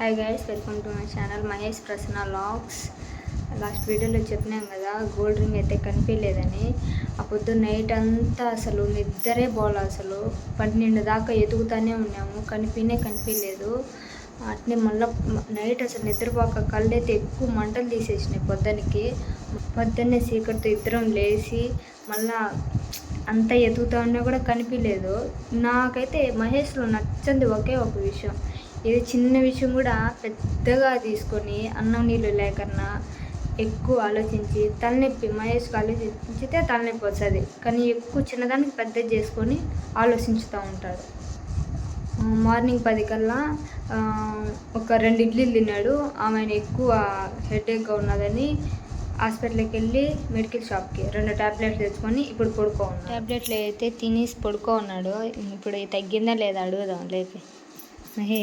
Hi guys welcome to my channel Mahesh Prasanna logs last వీడియోలో చెప్పినాం కదా gold ring అయితే కనిపించలేదని. ఆ పొద్దు నైట్ అంతా అసలు నిద్రే పోలే అసలు. పన్నెండు దాకా ఎదుగుతానే ఉన్నాము కనిపినే కనిపించలేదు. అట్నే మళ్ళీ నైట్ అసలు నిద్రపోక కళ్ళు అయితే ఎక్కువ మంటలు తీసేసినాయి పొద్దునకి పొద్దున్నే సీకర్తో ఇద్దరం లేచి మళ్ళా అంత ఎదుగుతా ఉన్నా కూడా కనిపించలేదు. నాకైతే మహేష్లో నచ్చంది ఒకే ఒక విషయం. ఇది చిన్న విషయం కూడా పెద్దగా తీసుకొని అన్నం నీళ్ళు లేకన్నా ఎక్కువ ఆలోచించి తలనొప్పి మహేష్కి ఆలోచించితే తలనొప్పి వస్తుంది. కానీ ఎక్కువ చిన్నదానికి పెద్దది చేసుకొని ఆలోచించుతూ ఉంటాడు. మార్నింగ్ పది కల్లా ఒక రెండు ఇడ్లీలు తిన్నాడు. ఆమె ఎక్కువ హెడేక్గా ఉన్నదని హాస్పిటల్కి వెళ్ళి మెడికల్ షాప్కి రెండు టాబ్లెట్స్ తెచ్చుకొని ఇప్పుడు పడుకో ఉన్నాడు. టాబ్లెట్లు అయితే తినేసి పడుకో ఉన్నాడు. ఇప్పుడు తగ్గిందా లేదా అడుగుదాం లేపి. హే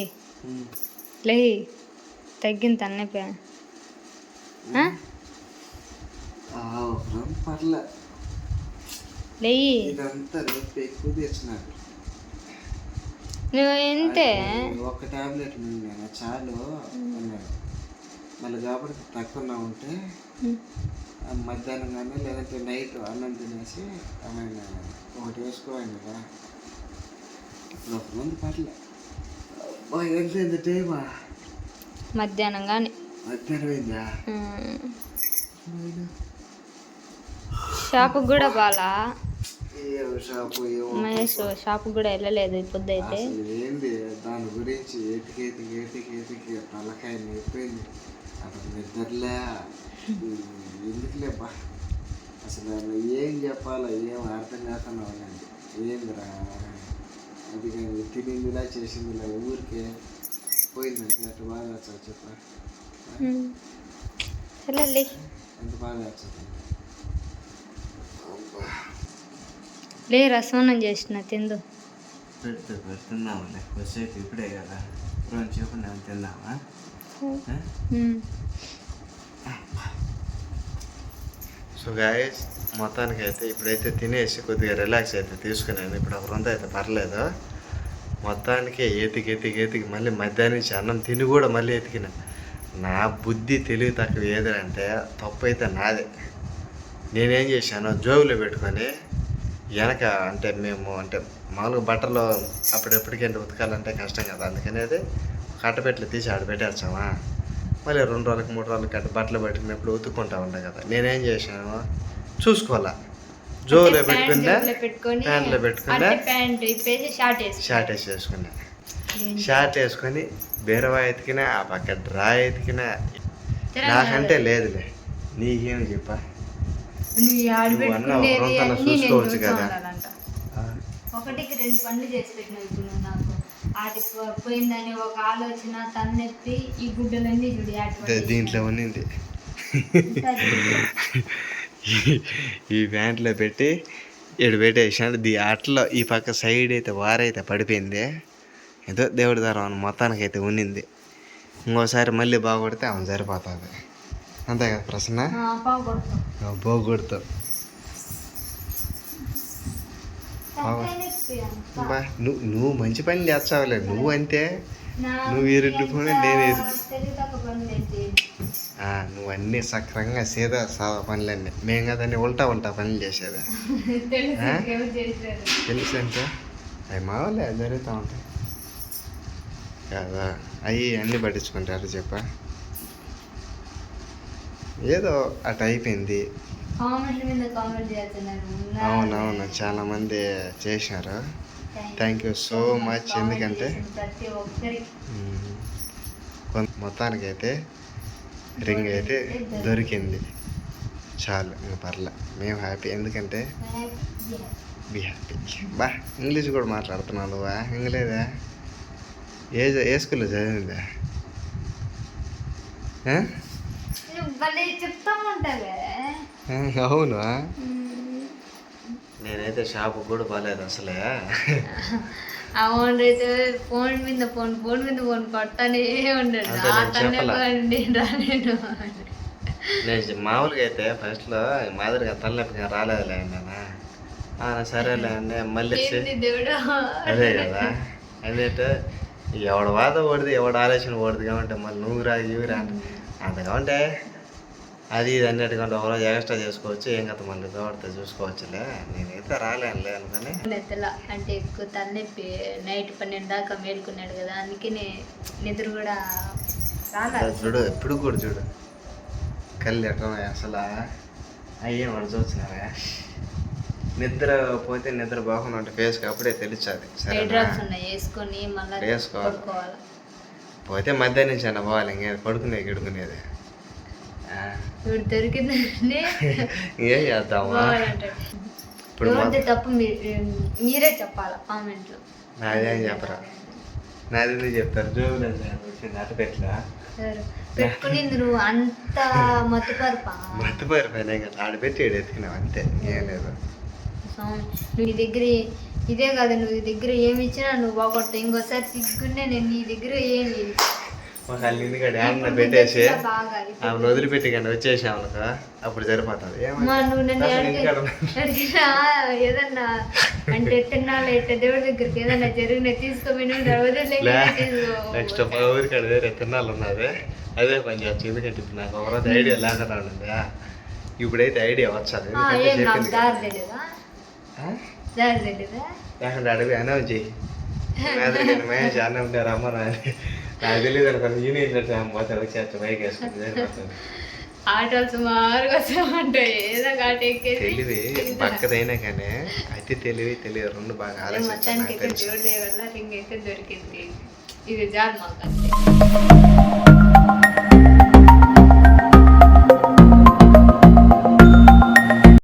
లే తగ్గింది పర్లే. లేయి. నువ్వు ఎంతే ఒక టాబ్లెట్ నేను చాలు అన్నాడు. మళ్ళీ కాబట్టి తక్కువ ఉంటే మధ్యాహ్నం కానీ లేదంటే నైట్ అన్నం తినేసి ఆమె ఒకటి వేసుకోవాలి కదా. ఇప్పుడు ఒక మంది పర్లే. అబ్బా ఎంత ఎంత టైమా? మధ్యాహ్నం కానీ మధ్యాహ్నం అయిందా? కూడా బాలా షాపు మహేష్ షాపుకి కూడా వెళ్ళలేదు పొద్దు అయితే. ఏంది? దాని గురించి తలకాయ అసలు నిద్రలే. అసలు ఏం చెప్పాలో ఏం అర్థం కాకుండా ఉందండి. ఏందిరా? కానీ తినిందిలా చేసిందిలా ఊరికే పోయిందంటే అటు బాగా వచ్చా చెప్ప సరేలే. ఎంత బాగా వచ్చింది లే రసమన్నం చేసిన తిందు. పెడితే పెడుతున్నాములే కొద్దిసేపు ఇప్పుడే కదా. రెండు చెప్పు నేను తిన్నావా సో గాయస్ మొత్తానికి అయితే ఇప్పుడైతే తినేసి కొద్దిగా రిలాక్స్ అయితే తీసుకున్నాను ఇప్పుడు ఒక అయితే పర్లేదు. మొత్తానికి ఎతికి ఎతికి ఎతికి మళ్ళీ మధ్యాహ్నం నుంచి అన్నం తిని కూడా మళ్ళీ ఎతికిన నా బుద్ధి తెలివి తక్కువ ఏదంటే తప్పు అయితే నాదే. నేనేం చేశాను జోబులో పెట్టుకొని వెనక అంటే మేము అంటే మామూలుగా బట్టలు అప్పుడెప్పటికంటే ఉతకాలంటే కష్టం కదా అందుకనేది కట్టపెట్లు తీసి ఆడ పెట్టేస్తామా మళ్ళీ రెండు రోజులకి మూడు రోజులకి అట్ట బట్టలు పెట్టుకున్నప్పుడు ఉతుక్కుంటా ఉంటాం కదా. నేనేం చేశాను? చూసుకోవాలా. జోలో అంటే పెట్టుకున్నా ప్యాంట్లో పెట్టుకున్నా అంటే షార్ట్ వేసి వేసుకున్నా షార్ట్ వేసుకొని బీరవా ఎతికినా ఆ పక్క డ్రా ఎతికినా నాకంటే లేదులే. నీకేం చెప్పా? చూసుకోవచ్చు కదా. ఒకటికి రెండు పనులు చేసి నాకు ఆటి పోయిందని ఒక ఆలోచన తన్నెత్తి ఈ గుడ్డలన్నీ చూడి దీంట్లో ఉన్నింది ఈ- ప్యాంట్లో పెట్టి ఇటు పెట్టేసాను దీ అట్లో ఈ పక్క సైడ్ అయితే వారైతే పడిపోయింది. ఏదో దేవుడి దారం మొత్తానికి అయితే ఉన్నింది. ఇంకోసారి మళ్ళీ బాగుపడితే ఆమె సరిపోతుంది. అంతే కదా ప్రసన్న? పావుకొడతాం బాగుపడతావు బా నువ్వు నువ్వు మంచి పని చేస్తావులే. నువ్వు అంతే నువ్వు ఈ రెండు పనులు, నేను నువ్వు అన్నీ సక్రంగా సీదా సాదా పనులన్నీ. మేము కదండి ఉల్టా ఉల్టా పనులు చేసేది? తెలుసు అంటే? అవి మావాలే జరుగుతూ ఉంటాయి. కదా అవి అన్నీ పట్టించుకుంటారు చెప్ప. ఏదో అటు అయిపోయింది. అవునవును చాలా మంది చేసినారు థ్యాంక్ యూ సో మచ్ ఎందుకంటే కొంత మొత్తానికైతే రింగ్ అయితే దొరికింది. చాలు ఇంకా పర్లే. మేము హ్యాపీ. ఎందుకంటే బి హ్యాపీ బా ఇంగ్లీష్ కూడా మాట్లాడుతున్నావు నువ్వా ఇంగ్లేదా ఏ ఏ స్కూల్లో చదివిందా? చెప్తా ఉంటావే. అవును? నేనైతే షాపు కూడా బాగాలేదు అసలే. అవును అయితే ఫోన్ మీద ఫోన్ ఫోన్ మీద ఫోన్ కొడతానే ఉండడు. నేను మామూలుగా అయితే ఫస్ట్లో మాదిరిగా తలనొప్పిగా రాలేదులే నేను ఆ, సరేలే అండి మళ్ళీ అదే కదా. అన్నట్టు ఎవడ వాద ఓడిది ఎవడ ఆలోచన ఓడిది కాబట్టి మళ్ళీ నువ్వు రా ఇవి రా అంత కాబట్టి అది ఇది అన్నట్టుగా ఒకరోజు ఎక్స్ట్రా చేసుకోవచ్చు. ఏం కదా మళ్ళీ దోడితే చూసుకోవచ్చులే. నేనైతే రాలేనులే అనుకుని అంటే ఎక్కువ తలనొప్పి నైట్ పన్నెండు దాకా మేలుకున్నాడు కదా అందుకే నిద్ర కూడా చూడు ఎప్పుడు కూడా చూడు. కళ్ళు ఎట్లా అసలు? అయ్యే వాడు చూస్తున్నారా నిద్ర పోతే నిద్ర బాగుంది అంటే ఫేస్కి అప్పుడే తెలుస్తుంది. వేసుకోవాలి. పోతే మధ్యాహ్నం నుంచి అన్న పోవాలి. ఇంకేం పడుకునే గిడుకునేది. ఇప్పుడు దొరికిందంటే ఏం చేద్దామా? ఇప్పుడు మా- ఎవరిది తప్పు మీరు చెప్పాలి కామెంట్లో? నాదేం చెప్పరా? నాది చెప్తారు? జోబులు నువ్వు అంత మత్తుపరపా? మత్తుపోయిపోయినాయి కదా ఆడ పెట్టి ఈడ ఎత్తికినావు అంతే. ఏం లేదు. నువ్వు నీ దగ్గర ఇదే కాదు నువ్వు నీ దగ్గర ఏమి ఇచ్చినా నువ్వు బాగొడతావు. ఇంకోసారి సిగ్గుండే నేను నీ దగ్గర ఏమి ఒక అల్లి ఇందుకడ ఏమన్నా పెట్టేసి ఆమెను వదిలిపెట్టి కానీ వచ్చేసాం అనుకో అప్పుడు సరిపోతుంది. ఏదన్నా అంటే తిన్నాళ్ళు ఎట్ట దేవుడి దగ్గరికి ఏదన్నా జరిగిన తీసుకోమని నెక్స్ట్ మా ఊరికి అక్కడ వేరే తిన్నాళ్ళు ఉన్నది అదే పని చేయొచ్చు ఎందుకంటే ఇప్పుడు నాకు ఒక రోజు ఐడియా లేకుండా ఉందా ఇప్పుడైతే ఐడియా తెలియదా లేకుండా అడిగి అనౌన్స్ మహేష్ అన్న ఉంటారు అమ్మ నాని నాకు తెలియదు అనుకోండి యూనియన్ పోతే వచ్చేస్తా బైక్ వేసుకుంది సరిపోతుంది. ఆటోలు సుమారుగా వస్తామంటే ఏదో కాట ఎక్కేసి తెలివి పక్కదైనా కానీ అతి తెలివి తెలివి రెండు బాగా ఆలోచించాను మొత్తానికి అయితే దేవుడి వల్ల రింగ్ అయితే దొరికింది. ఇది జాబ్ మాకు